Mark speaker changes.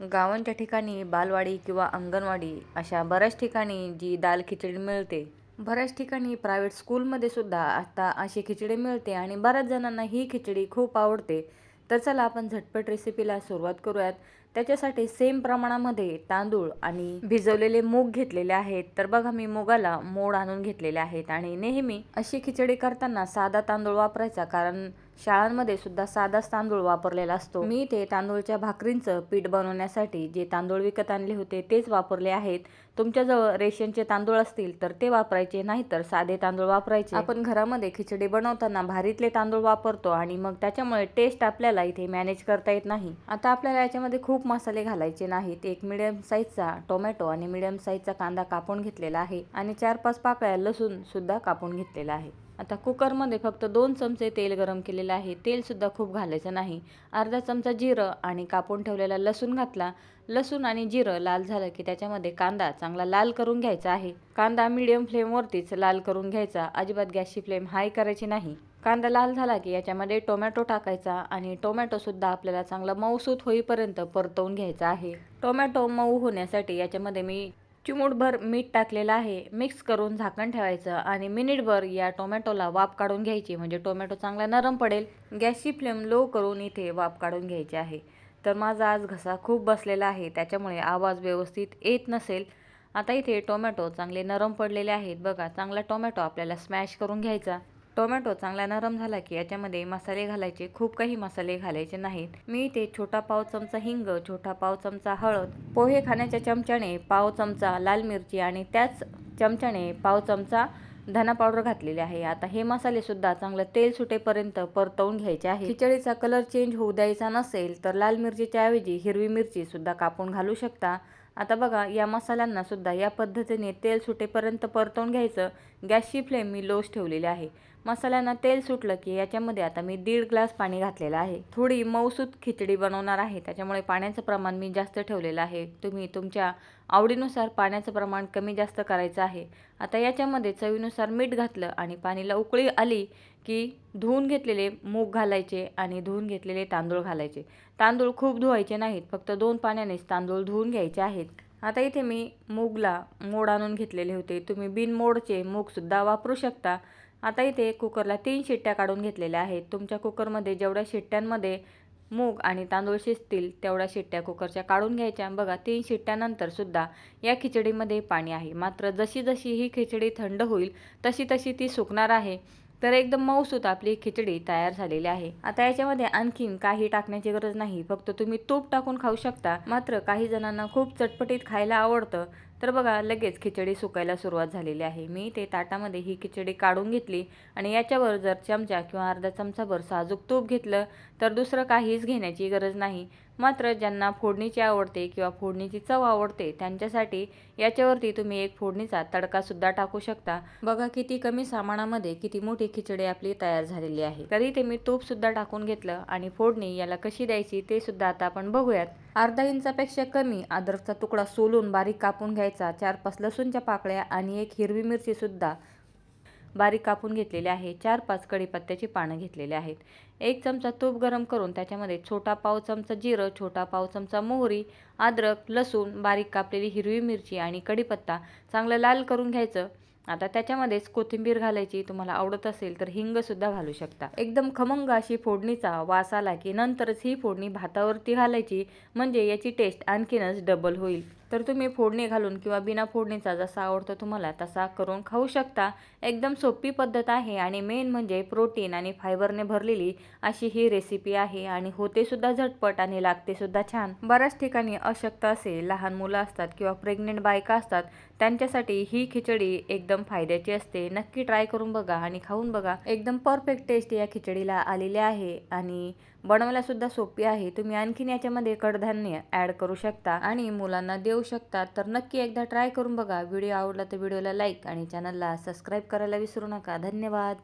Speaker 1: गावांच्या ठिकाणी बालवाडी किंवा अंगणवाडी अशा बऱ्याच ठिकाणी जी दाल खिचडी मिळते. बऱ्याच ठिकाणी प्रायव्हेट स्कूलमध्ये सुद्धा आता अशी खिचडी मिळते आणि बऱ्याच जणांना ही खिचडी खूप आवडते. तर चला आपण झटपट रेसिपीला सुरुवात करूयात. त्याच्यासाठी सेम प्रमाणामध्ये तांदूळ आणि भिजवलेले मूग घेतलेले आहेत. तर बघा मी मुगाला मोड आणून घेतलेले आहेत आणि नेहमी अशी खिचडी करताना साधा तांदूळ वापरायचा कारण शाळांमध्ये सुद्धा साधाच तांदूळ वापरलेला असतो. मी इथे तांदूळच्या भाकरींचं पीठ बनवण्यासाठी जे तांदूळ विकत आणले होते तेच वापरले आहेत. तुमच्याजवळ रेशनचे तांदूळ असतील तर ते वापरायचे नाही तर साधे तांदूळ वापरायचे. आपण घरामध्ये खिचडी बनवताना भारीतले तांदूळ वापरतो आणि मग त्याच्यामुळे टेस्ट आपल्याला इथे मॅनेज करता येत नाही. आता आपल्याला याच्यामध्ये खूप मसाले घालायचे नाहीत. एक मिडियम साईजचा टोमॅटो आणि मिडियम साईजचा कांदा कापून घेतलेला आहे आणि चार पाच पाकळ्या लसूण सुद्धा कापून घेतलेला आहे. आता कुकरमध्ये फक्त दोन चमचे तेल गरम केलेलं आहे. तेलसुद्धा खूप घालायचं नाही. अर्धा चमचा जिरं आणि कापून ठेवलेला लसूण घातला. लसूण आणि जिरं लाल झालं की त्याच्यामध्ये कांदा चांगला लाल करून घ्यायचा आहे. कांदा मिडियम फ्लेमवरतीच लाल करून घ्यायचा. अजिबात गॅसची फ्लेम हाय करायची नाही. कांदा लाल झाला की याच्यामध्ये टोमॅटो टाकायचा आणि टोमॅटोसुद्धा आपल्याला चांगला मऊसूत होईपर्यंत परतवून घ्यायचा आहे. टोमॅटो मऊ होण्यासाठी याच्यामध्ये मी चिमूटभर मीठ टाकलेलं आहे. मिक्स करून झाकण ठेवायचं आणि मिनिटभर या टोमॅटोला वाफ काढून घ्यायची. म्हणजे टोमॅटो चांगला नरम पडेल. गॅसची फ्लेम लो करून इथे वाफ काढून घ्यायची आहे. तर माझा आज घसा खूप बसलेला आहे. त्याच्यामुळे आवाज व्यवस्थित येत नसेल. आता इथे टोमॅटो चांगले नरम पडलेले आहेत. बघा चांगला टोमॅटो आपल्याला स्मॅश करून घ्यायचा. टोमॅटो चांगला नरम झाला की याच्यामध्ये मसाले घालायचे खूप काही मसाले घालायचे नाहीत. मी इथे छोटा पाव चमचा हिंग छोटा पाव चमचा हळद पोहे खाण्याच्या चमच्याने पाव चमचा लाल मिरची आणि त्याच चमच्याने पाव चमचा धना पावडर घातलेली आहे. आता हे मसाले सुद्धा चांगलं तेल सुटेपर्यंत परतवून घ्यायचे आहे. खिचडीचा कलर चेंज होऊ द्यायचा नसेल तर लाल मिरचीच्या ऐवजी हिरवी मिरची सुद्धा कापून घालू शकता. आता बघा या मसाल्यांना सुद्धा या पद्धतीने तेल सुटेपर्यंत परतवून घ्यायचं. गॅसची फ्लेम मी लोच ठेवलेली आहे. मसाल्यांना तेल सुटलं की याच्यामध्ये आता मी दीड ग्लास पाणी घातलेलं आहे. थोडी मऊसूत खिचडी बनवणार आहे. त्याच्यामुळे पाण्याचं प्रमाण मी जास्त ठेवलेलं आहे. तुम्ही तुमच्या आवडीनुसार पाण्याचं प्रमाण कमी जास्त करायचं आहे. आता याच्यामध्ये चवीनुसार मीठ घातलं आणि पाणीला उकळी आली की धुवून घेतलेले मूग घालायचे आणि धुवून घेतलेले तांदूळ घालायचे. तांदूळ खूप धुवायचे नाहीत. फक्त दोन पाण्यानेच तांदूळ धुवून घ्यायचे आहेत. आता इथे मी मूगला मोड आणून घेतलेले होते. तुम्ही बिन मोडचे मूगसुद्धा वापरू शकता. आता इथे कुकरला तीन शिट्ट्या काढून घेतलेल्या आहेत. तुमच्या कुकरमध्ये जेवढ्या शिट्ट्यांमध्ये मूग आणि तांदूळ शिजतील तेवढ्या शिट्ट्या कुकरच्या काढून घ्यायच्या. बघा तीन शिट्ट्यानंतर सुद्धा या खिचडीमध्ये पाणी आहे. मात्र जशी जशी ही खिचडी थंड होईल तशी तशी ती सुकणार आहे. तर एकदम मऊसूत आपली खिचडी तयार झालेली आहे. आता याच्यामध्ये आणखीन काही टाकण्याची गरज नाही. फक्त तुम्ही तूप टाकून खाऊ शकता. मात्र काही जणांना खूप चटपटीत खायला आवडतं. तर बघा लगेच खिचडी सुकायला सुरुवात झालेली आहे. मी ते ताटामध्ये ही खिचडी काढून घेतली आणि याच्यावर जर चमचा किंवा अर्धा चमचाभर साजूक तूप घेतलं तर दुसरं काहीच घेण्याची गरज नाही. मात्र ज्यांना फोडणीची आवडते किंवा फोडणीची चव आवडते त्यांच्यासाठी याच्यावरती तुम्ही एक फोडणीचा तडकासुद्धा टाकू शकता. बघा किती कमी सामानामध्ये किती मोठी खिचडी आपली तयार झालेली आहे. तरी ते मी तूपसुद्धा टाकून घेतलं आणि फोडणी याला कशी द्यायची ते सुद्धा आता आपण बघूयात. अर्धा इंचापेक्षा कमी अद्रकचा तुकडा सोलून बारीक कापून घ्यायचा. चार पाच लसूणच्या पाकळ्या आणि एक हिरवी मिरचीसुद्धा बारीक कापून घेतलेले आहे. चार पाच कढीपत्त्याची पानं घेतलेली आहेत. एक चमचा तूप गरम करून त्याच्यामध्ये छोटा पाव चमचा जिरं छोटा पाव चमचा मोहरी अद्रक लसूण बारीक कापलेली हिरवी मिरची आणि कढीपत्ता चांगलं लाल करून घ्यायचं. आता त्याच्यामध्येच कोथिंबीर घालायची तुम्हाला आवडत असेल तर हिंगसुद्धा घालू शकता. एकदम खमंग अशी फोडणीचा वास आला की नंतरच ही फोडणी भातावरती घालायची. म्हणजे याची टेस्ट आणखीनच डबल होईल. तर तुम्ही फोडणी घालून किंवा बिना फोडणीचा जसा आवडतो तुम्हाला तसा करून खाऊ शकता. एकदम सोपी पद्धत आहे आणि मेन म्हणजे प्रोटीन आणि फायबरने भरलेली अशी ही रेसिपी आहे आणि होते सुद्धा झटपट आणि लागते सुद्धा छान. बऱ्याच ठिकाणी अशक्त असे लहान मुलं असतात किंवा प्रेग्नेंट बायका असतात त्यांच्यासाठी ही खिचडी एकदम फायद्याची असते. नक्की ट्राय करून बघा आणि खाऊन बघा. एकदम परफेक्ट टेस्ट या खिचडीला आलेली आहे आणि बनवायलासुद्धा सोपी आहे. तुम्ही आणखीन याच्यामध्ये कडधान्य ॲड करू शकता आणि मुलांना देऊ शकता. तर नक्की एकदा ट्राय करून बघा. व्हिडिओ आवडला तर व्हिडिओला लाईक आणि चॅनलला सबस्क्राईब करायला विसरू नका. धन्यवाद.